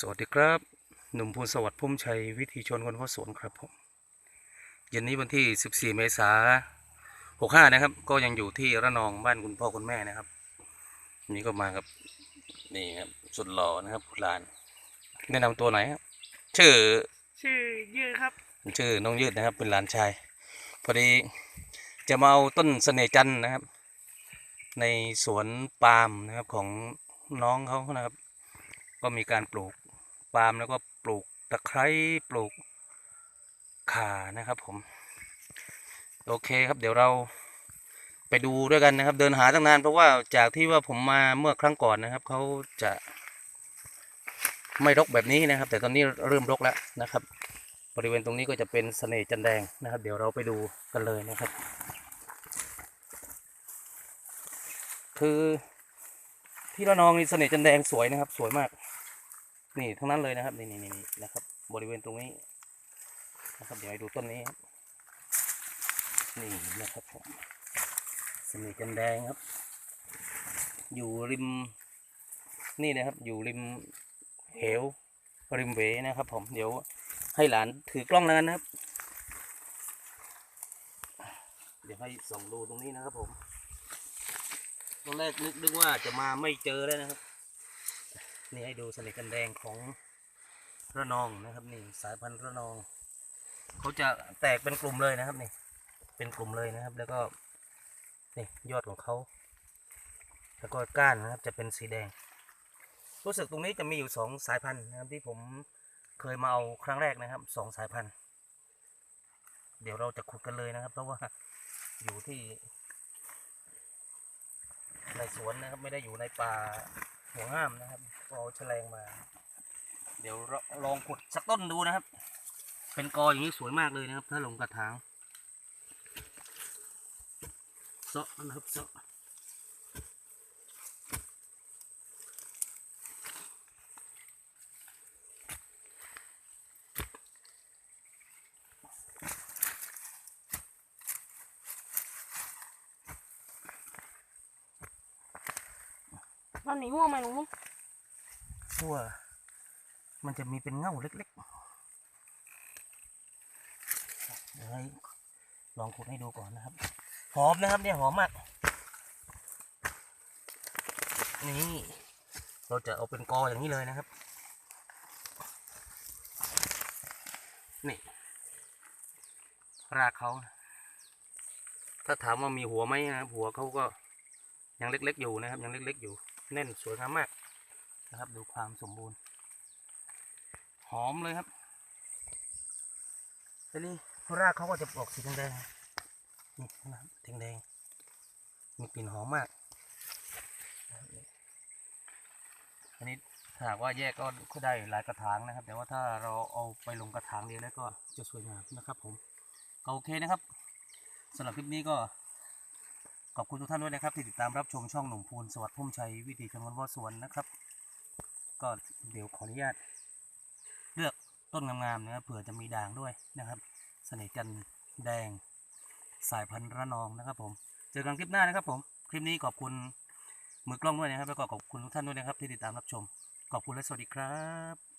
สวัสดีครับ หนุ่มภูลสวัสดิ์พุ่มชัย วิธีชนคนพ่อสวนครับผมเย็นนี้วันที่ 14 เมษายน65 นะครับ ก็ยังอยู่ที่ระนองบ้านคุณพ่อคุณแม่นะครับ นี่ก็มากับนี่ครับสุดหล่อนะครับหลาน แนะนำตัวหน่อยครับ ชื่อ ชื่อยืดครับ ชื่อน้องยืดนะครับ เป็นหลานชาย พอดีจะมาเอาต้นเสน่ห์จันทร์นะครับ ในสวนปาล์มนะครับของน้องเขานะครับ ก็มีการปลูก ปาล์มแล้วก็ปลูกตะไคร้ปลูกข่านะครับผม โอเคครับเดี๋ยวเราไปดูด้วยกันนะครับ เดินหาตั้งนานเพราะว่าจากที่ว่าผมมาเมื่อครั้งก่อนนะครับเขาจะไม่รกแบบนี้นะครับ แต่ตอนนี้เริ่มรกแล้วนะครับ บริเวณตรงนี้ก็จะเป็นเสน่ห์จันแดงนะครับ เดี๋ยวเราไปดูกันเลยนะครับ คือที่ระนองนี่เสน่ห์จันแดงสวยนะครับ สวยมาก นี่ทั้งนั้นเลยนะครับนี่นี่นี่นี่นะครับ บริเวณตรงนี้นะครับเดี๋ยวให้ดูต้นนี้ครับนี่นะครับผมสน่ห์จันแดงครับ อยู่ริมนี่นะครับ อยู่ริมเหวริมเวนะครับ ผมเดี๋ยวให้หลานถือกล้องแล้วกันนะครับ เดี๋ยวให้ส่องดูตรงนี้นะครับผมตอนแรกนึกนึกว่าจะมาไม่เจอแล้วนะครับ นี่ให้ดูสน่ห์กันแดงของระนองนะครับนี่สายพันธุ์ระนองเขาจะแตกเป็นกลุ่มเลยนะครับนี่เป็นกลุ่มเลยนะครับ แล้วก็นี่ยอดของเขาแล้วก็ก้านนะครับจะเป็นสีแดง รู้สึกตรงนี้จะมีอยู่สองสายพันธุ์นะครับที่ผมเคยมาเอาครั้งแรกนะครับสองสายพันธุ์ เดี๋ยวเราจะขุดกันเลยนะครับ เพราะว่าอยู่ที่ในสวนนะครับไม่ได้อยู่ในป่า หัวห้ามนะครับเอาแฉลงมา เดี๋ยวลองขุดสักต้นดูนะครับ เป็นกออย่างนี้สวยมากเลยนะครับ ถ้าลงกระถางเซาะนะครับเซาะ ตอนนี้หัวไหมลุงทั่วมันจะมีเป็นเง่าเล็กๆเดี๋ยวให้ลองขุดให้ดูก่อนนะครับ หอมนะครับเนี่ยหอมมาก นี่เราจะเอาเป็นกออย่างนี้เลยนะครับ นี่ รากเขา ถ้าถามว่ามีหัวไหมนะครับ หัวเขาก็ยังเล็กๆอยู่นะครับ ยังเล็กๆอยู่ แน่นสวยงามมากนะครับ ดูความสมบูรณ์ หอมเลยครับทีนี้รากเขาก็จะออกสีแดงๆนี่นะครับแดงๆมีกลิ่นหอมมากอันนี้ถ้าหากว่าแยกก็ก็ได้หลายกระถางนะครับ แต่ว่าถ้าเราเอาไปลงกระถางเดียวแล้วก็จะสวยงามนะครับ ผมก็โอเคนะครับสำหรับคลิปนี้ก็ ขอบคุณทุกท่านด้วยนะครับ ที่ติดตามรับชมช่องหนุ่มพูนสวัสดิ์พุ่มชัยวิถีชนวนว่าสวนนะครับ ก็เดี๋ยวขออนุญาต เลือกต้นงามๆนะครับเผื่อจะมีด่างด้วยนะครับ เสน่ห์จันแดงสายพันธุ์ระนองนะครับ ผม เจอกันคลิปหน้านะครับ ผมคลิปนี้ขอบคุณมือกล้องด้วยนะครับแล้วก็ขอบคุณทุกท่านด้วยนะครับ ที่ติดตามรับชม ขอบคุณและสวัสดีครับ